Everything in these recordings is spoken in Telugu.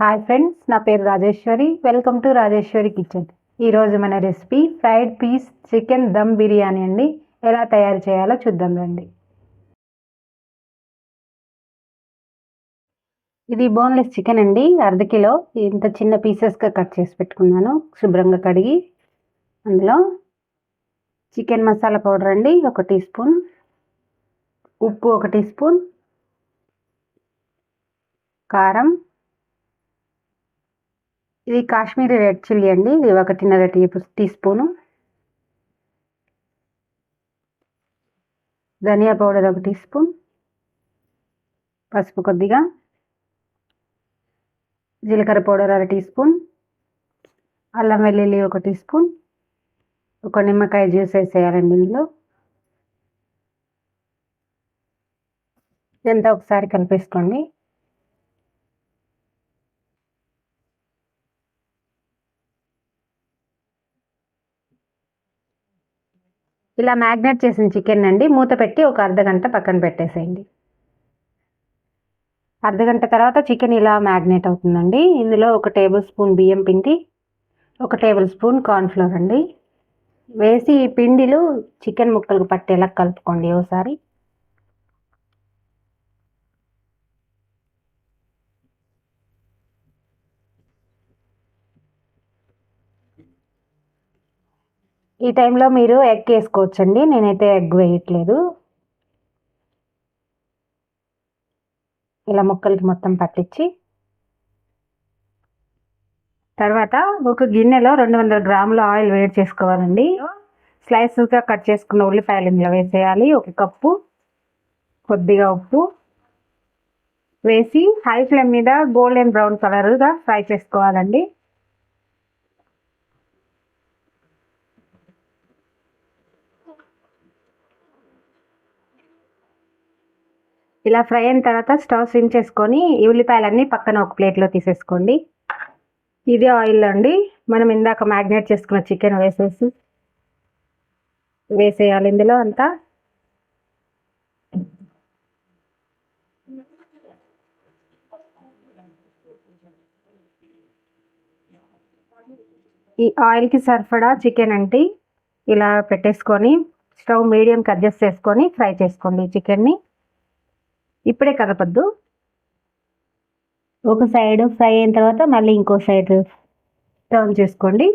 హాయ్ ఫ్రెండ్స్ నా పేరు Rajeshwari. Welcome to Rajeshwari kitchen ఈరోజు మన recipe fried peas chicken dum biryani అండి. ఎలా తయారు చేయాలో చూద్దాం రండి. ఇది బోన్లెస్ చికెన్ అండి. అర్ధ కిలో. ఇంత చిన్న పీసెస్గా కట్ చేసి పెట్టుకున్నాను. శుభ్రంగా కడిగి అందులో చికెన్ మసాలా పౌడర్ అండి. ఒక టీ స్పూన్ ఉప్పు ఒక టీ స్పూన్ కారం. ఇది కాశ్మీరీ రెడ్ చిల్లీ అండి. ఇది ఒకటిన్నర టీ టీ స్పూను. ధనియా పౌడర్ ఒక టీ స్పూన్. పసుపు కొద్దిగా. జీలకర్ర పౌడర్ అర టీ స్పూన్. అల్లం వెల్లుల్లి ఒక టీ స్పూన్. ఒక నిమ్మకాయ జ్యూస్ వేసేయాలండి ఇందులో. ఇదంతా ఒకసారి కలిపేసుకోండి. ఇలా మ్యాగ్నేట్ చేసిన చికెన్ అండి. మూత పెట్టి ఒక అర్ధగంట పక్కన పెట్టేసేయండి. అర్ధ గంట తర్వాత చికెన్ ఇలా మ్యాగ్నేట్ అవుతుందండి. ఇందులో ఒక టేబుల్ స్పూన్ బియ్యం పిండి ఒక టేబుల్ స్పూన్ కార్న్ఫ్లోర్ అండి. వేసి ఈ పిండిలు చికెన్ ముక్కలకు పట్టేలా కలుపుకోండి ఒకసారి ఈ టైంలో మీరు ఎగ్ వేసుకోవచ్చండి. నేనైతే ఎగ్ వేయట్లేదు. ఇలా ముక్కలకి మొత్తం పట్టించి తర్వాత ఒక గిన్నెలో రెండు వందల గ్రాముల ఆయిల్ వేడి చేసుకోవాలండి. స్లైసెస్గా కట్ చేసుకున్న ఉల్లిపాయలు ఇందులో వేసేయాలి. ఒక కప్పు కొద్దిగా ఉప్పు వేసి హై ఫ్లేమ్ మీద గోల్డెన్ బ్రౌన్ కలర్గా ఫ్రై చేసుకోవాలండి. ఇలా ఫ్రై అయిన తర్వాత స్టవ్ స్విమ్ చేసుకొని ఈ ఉల్లిపాయలన్నీ పక్కన ఒక ప్లేట్లో తీసేసుకోండి. ఇది ఆయిల్ అండి. మనం ఇందాక మ్యాగ్నేట్ చేసుకున్న చికెన్ వేసేసి వేసేయాలి ఇందులో అంతా. ఈ ఆయిల్కి సరిపడా చికెన్ అంటే ఇలా పెట్టేసుకొని స్టవ్ మీడియంకి అడ్జస్ట్ చేసుకొని ఫ్రై చేసుకోండి చికెన్ని. ఇప్పుడే కదపద్దు. ఒక సైడ్ ఫ్రై అయిన తర్వాత మళ్ళీ ఇంకో సైడ్ టర్న్ చేసుకోండి.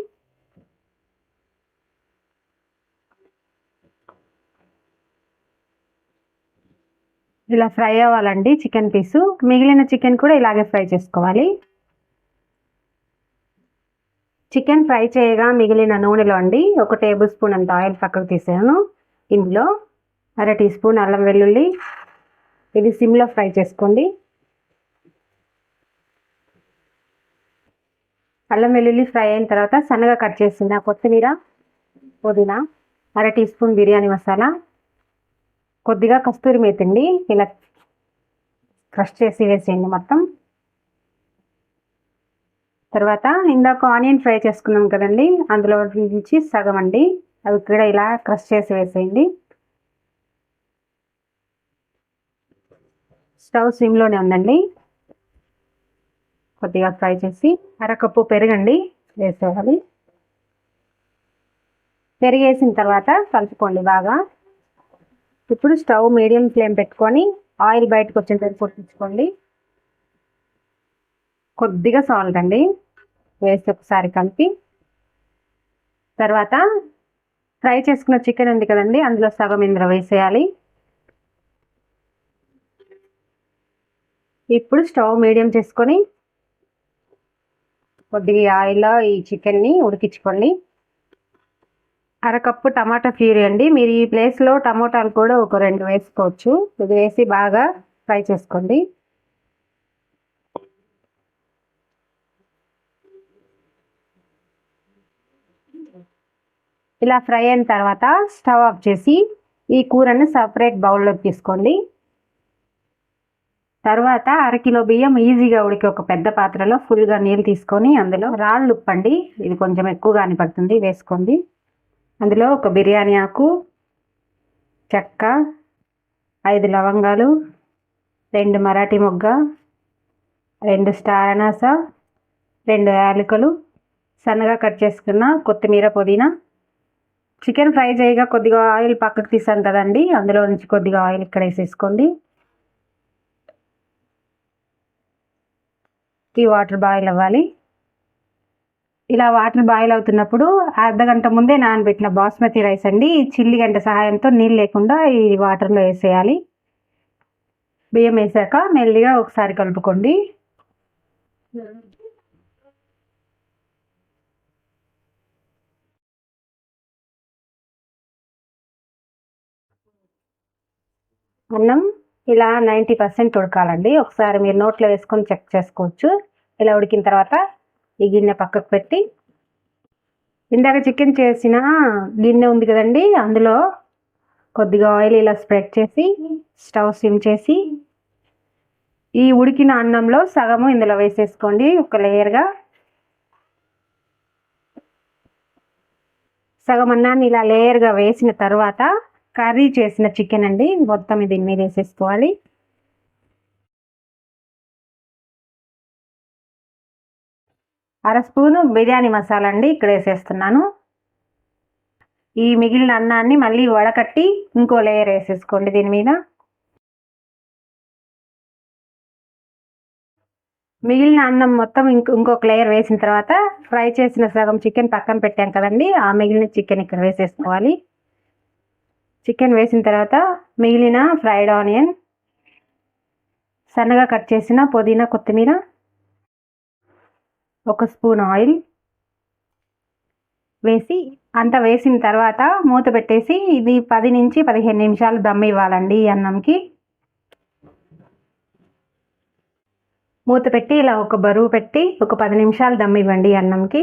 ఇలా ఫ్రై అవ్వాలండి చికెన్ పీసు. మిగిలిన చికెన్ కూడా ఇలాగే ఫ్రై చేసుకోవాలి. చికెన్ ఫ్రై చేయగా మిగిలిన నూనెలో అండి ఒక టేబుల్ స్పూన్ అంత ఆయిల్ పక్కకు తీసాను. ఇందులో అర టీ స్పూన్ అల్లం వెల్లుల్లి ఇది సిమ్లో ఫ్రై చేసుకోండి. అల్లం వెల్లుల్లి ఫ్రై అయిన తర్వాత సన్నగా కట్ చేసిన కొత్తిమీర పుదీనా అర టీ స్పూన్ బిర్యానీ మసాలా కొద్దిగా కస్తూరి మేతండి ఇలా క్రష్ చేసి వేసేయండి మొత్తం. తర్వాత ఇందాక ఆనియన్ ఫ్రై చేసుకున్నాం కదండి అందులో నుంచి సగం అండి. అవి కూడా ఇలా క్రష్ చేసి వేసేయండి. స్టవ్ సిమ్లోనే ఉందండి. కొద్దిగా ఫ్రై చేసి అరకప్పు పెరగండి వేసేయాలి. పెరిగేసిన తర్వాత కలుపుకోండి బాగా. ఇప్పుడు స్టవ్ మీడియం ఫ్లేమ్ పెట్టుకొని ఆయిల్ బయటకు తర్వాత పొట్టించుకోండి కొద్దిగా సాల్ట్ అండి. వేసి ఒకసారి కలిపి తర్వాత ఫ్రై చేసుకున్న చికెన్ ఉంది కదండి అందులో సగం ఇందులో వేసేయాలి. ఇప్పుడు స్టవ్ మీడియం చేసుకొని కొద్దిగా ఆయిల్లో ఈ చికెన్ని ఉడికించుకోండి. అరకప్పు టమాటా ప్యూరీ అండి. మీరు ఈ ప్లేస్లో టమాటాలు కూడా ఒక రెండు వేసుకోవచ్చు. ఇది వేసి బాగా ఫ్రై చేసుకోండి. ఇలా ఫ్రై అయిన తర్వాత స్టవ్ ఆఫ్ చేసి ఈ కూరని సపరేట్ బౌల్లోకి తీసుకోండి. తర్వాత అరకిలో బియ్యం ఈజీగా ఉడికి ఒక పెద్ద పాత్రలో ఫుల్గా నీళ్ళు తీసుకొని అందులో రాళ్ళు ఉప్పండి. ఇది కొంచెం ఎక్కువగానే పడుతుంది వేసుకోండి. అందులో ఒక బిర్యానీ ఆకు చెక్క ఐదు లవంగాలు రెండు మరాఠీ మొగ్గ రెండు స్టార్ అనాస రెండు యాలకులు సన్నగా కట్ చేసుకున్న కొత్తిమీర పుదీనా. చికెన్ ఫ్రై చేయగా కొద్దిగా ఆయిల్ పక్కకు తీసాను కదండి అందులో నుంచి కొద్దిగా ఆయిల్ ఇక్కడ వేసేసుకోండి. ఈ వాటర్ బాయిల్ అవ్వాలి. ఇలా వాటర్ బాయిల్ అవుతున్నప్పుడు అర్ధ గంట ముందే నానబెట్టిన బాస్మతి రైస్ అండి. చిల్లి గంట సహాయంతో నీళ్ళు లేకుండా ఈ వాటర్లో వేసేయాలి. బియ్యం వేసాక మెల్లిగా ఒకసారి కలుపుకోండి. అన్నం ఇలా నైంటీ పర్సెంట్ ఉడకాలండి. ఒకసారి మీరు నోట్లో వేసుకొని చెక్ చేసుకోవచ్చు. ఇలా ఉడికిన తర్వాత ఈ గిన్నె పక్కకు పెట్టి ఇందాక చికెన్ చేసిన గిన్నె ఉంది కదండి అందులో కొద్దిగా ఆయిల్ ఇలా స్ప్రెడ్ చేసి స్టవ్ సిమ్ చేసి ఈ ఉడికిన అన్నంలో సగము ఇందులో వేసేసుకోండి. ఒక లేయర్గా సగం అన్నాన్ని ఇలా లేయర్గా వేసిన తర్వాత కర్రీ చేసిన చికెన్ అండి. మొత్తం దీని మీద వేసేసుకోవాలి. అర స్పూను బిర్యానీ మసాలా అండి ఇక్కడ వేసేస్తున్నాను. ఈ మిగిలిన అన్నాన్ని మళ్ళీ వడకట్టి ఇంకో లేయర్ వేసేసుకోండి దీని మీద. మిగిలిన అన్నం మొత్తం ఇంకొక లేయర్ వేసిన తర్వాత ఫ్రై చేసిన సగం చికెన్ పక్కన పెట్టాం కదండి. ఆ మిగిలిన చికెన్ ఇక్కడ వేసేసుకోవాలి. చికెన్ వేసిన తర్వాత మిగిలిన ఫ్రైడ్ ఆనియన్ సన్నగా కట్ చేసిన పుదీనా కొత్తిమీర ఒక స్పూన్ ఆయిల్ వేసి అంత వేసిన తర్వాత మూత పెట్టేసి ఇది పది నుంచి పదిహేను నిమిషాలు దమ్ ఇవ్వాలండి ఈ అన్నంకి. మూత పెట్టి ఇలా ఒక బరువు పెట్టి ఒక పది నిమిషాలు దమ్ ఇవ్వండి ఈ అన్నంకి.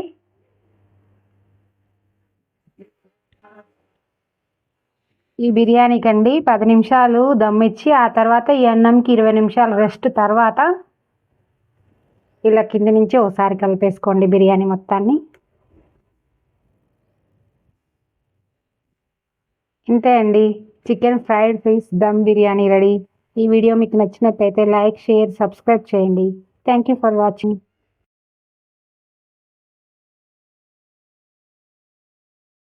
ఈ బిర్యానీకి అండి పది నిమిషాలు దమ్ ఇచ్చి ఆ తర్వాత ఈ అన్నంకి ఇరవై నిమిషాలు రెస్ట్ తర్వాత ఇలా కింద నుంచి ఒకసారి కలిపేసుకోండి బిర్యానీ మొత్తాన్ని. ఇంతే అండి. Chicken fried rice dum biryani ready. ఈ వీడియో మీకు నచ్చినట్టయితే లైక్ షేర్ సబ్స్క్రైబ్ చేయండి. Thank you for watching.